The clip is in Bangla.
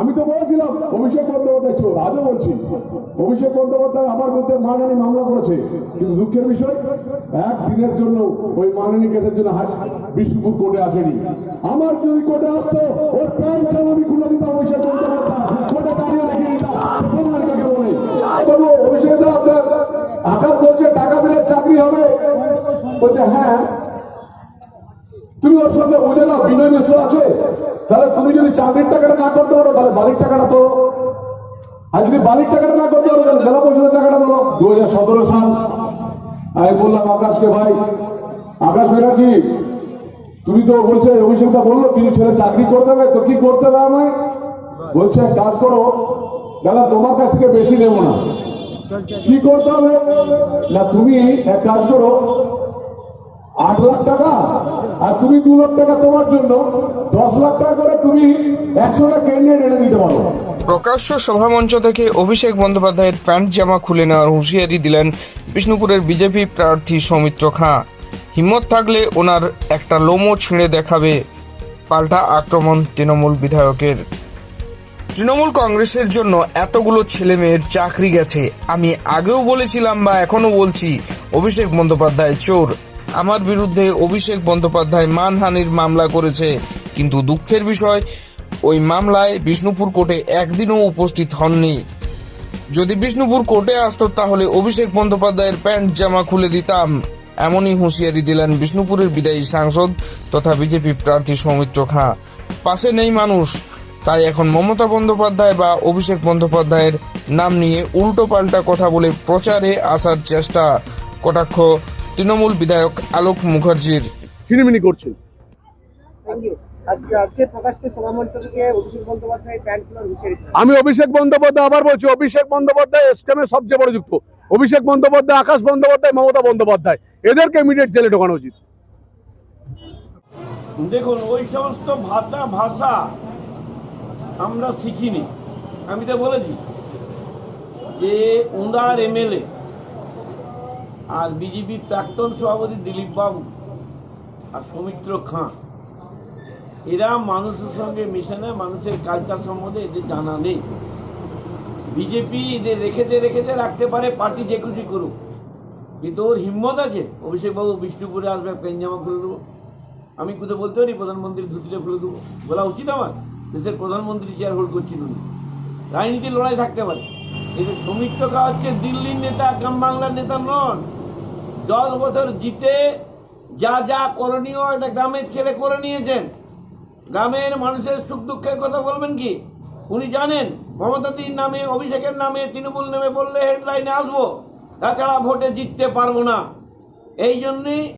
আমি তো বলেছিলাম, অভিষেক বন্দ্যোপাধ্যায় চোর, আজও বলছি। অভিষেক বন্দ্যোপাধ্যায় আমার বিরুদ্ধে মানহানি মামলা করেছে। কিন্তু দুঃখের বিষয়, এক দিনের জন্য ওই মানহানি কেসের জন্য বিষ্ণুপুর কোর্টে আসেনি। আমার যদি কোর্টে আসতো, ওর প্যান্ট আমি খুলে দিতাম অভিষেক বন্দ্যোপাধ্যায়। কোর্টে দাঁড়িয়ে দেখিয়ে দিতাম। অভিষেক আপনার টাকা দিলে চাকরি হবে। বলছে হ্যাঁ। তুমি ওর সঙ্গে বুঝে নাও, বিনয় মিশ্র আছে। তাহলে তুমি যদি চাকরির টাকাটা না করতে পারো তাহলে বালির টাকাটা তো আর যদি বালির টাকাটা না করতে পারো তাহলে জেলা পরিষদের টাকাটা ধরো দু হাজার সতেরো সাল। আমি বললাম আকাশকে ভাই আকাশ ব্যানার্জি তুমি তো বলছে অভিষেকটা বলল কিছু ছেলে চাকরি করতে হবে তো কি করতে হবে আমায়? বলছে কাজ করো দাদা তোমার কাছ থেকে বেশি নেব না। কি করতে হবে? না তুমি এক কাজ করো আট লাখ টাকা আর তুমি দু লাখ টাকা তোমার জন্য দশ লাখ টাকা করে তুমি একশোটা ক্যান্ডিডেট এনে দিতে পারো। প্রকাশ্য সভামঞ্চ থেকে অভিষেক বন্দ্যোপাধ্যায়ের প্যান্ট জামা খুলে নেওয়ার হুঁশিয়ারি দিলেন বিষ্ণুপুরের বিজেপি প্রার্থী সৌমিত্র খাঁ। হিম্মত থাকলে ওনার একটা লোমও ছিঁড়ে দেখাবে পাল্টা আক্রমণ তৃণমূল বিধায়কের। তৃণমূল কংগ্রেসের জন্য এতগুলো ছেলে মেয়ের চাকরি গেছে। আমি আগেও বলেছিলাম বা এখনও বলছি, অভিষেক বন্দ্যোপাধ্যায় চোর। আমার বিরুদ্ধে অভিষেক বন্দ্যোপাধ্যায় মানহানির মামলা করেছে। কিন্তু দুঃখের বিষয় ওই মামলায় বিষ্ণুপুর কোর্টে একদিনও উপস্থিত হননি। যদি বিষ্ণুপুর কোর্টে আসত তাহলে অভিষেক বন্দ্যোপাধ্যায়ের প্যান্ট জামা খুলে দিতাম। এমনই হুঁশিয়ারি দিলেন বিষ্ণুপুরের বিদায়ী সাংসদ তথা বিজেপি প্রার্থী সৌমিত্র খাঁ। পাশে নেই মানুষ তাই এখন মমতা বন্দ্যোপাধ্যায় বা অভিষেক বন্দ্যোপাধ্যায়ের নাম নিয়ে উল্টো পাল্টা কথা বলে প্রচারে আসার চেষ্টা। কটাক্ষ তৃণমূল বিধায়ক আলোক মুখার্জির। করছেন। আমি অভিষেক বন্দ্যোপাধ্যায় আবার বলছি অভিষেক বন্দ্যোপাধ্যায় এসকেমের সবচেয়ে বড় যুক্ত। অভিষেক বন্দ্যোপাধ্যায় আকাশ বন্দ্যোপাধ্যায় মমতা বন্দ্যোপাধ্যায় এদেরকে ইমিডিয়েট জেলে ঢোকানো উচিত। দেখুন ওই সমস্ত ভাষা ভাষা আমরা শিখিনি। আমি তো বলেছি যে উন্দার এমএলএ আর বিজেপির প্রাক্তন সভাপতি দিলীপ বাবু আর সৌমিত্র খাঁ এরা মানুষের সঙ্গে মিশে না, মানুষের কালচার সম্বন্ধে এদের জানা নেই। বিজেপি এদের রেখেতে রেখেতে রাখতে পারে পার্টি যে খুশি করুক। কিন্তু ওর হিম্মত আছে? অভিষেকবাবু বিষ্ণুপুরে আসবে পেনজামা খুলে দেবো। আমি কোথাও বলতে পারি, প্রধানমন্ত্রীর ধুতিটা খুলে দেবো। বলা উচিত আমার, দেশের প্রধানমন্ত্রী চেয়ার হোল্ড করছিল উনি রাজনীতির লড়াই থাকতে পারে। কিন্তু সৌমিত্র খা হচ্ছে দিল্লির নেতা, গ্রাম বাংলার নেতা নন। দশ বছর জিতে যা যা করণীয়, একটা গ্রামের ছেলে করে নিয়েছেন। গ্রামের মানুষের সুখ দুঃখের কথা বলবেন কি? উনি জানেন মমতাদির নামে, অভিষেকের নামে তৃণমূল নামে বললে হেডলাইনে আসব। তাছাড়া ভোটে জিততে পারব না। এই জন্যই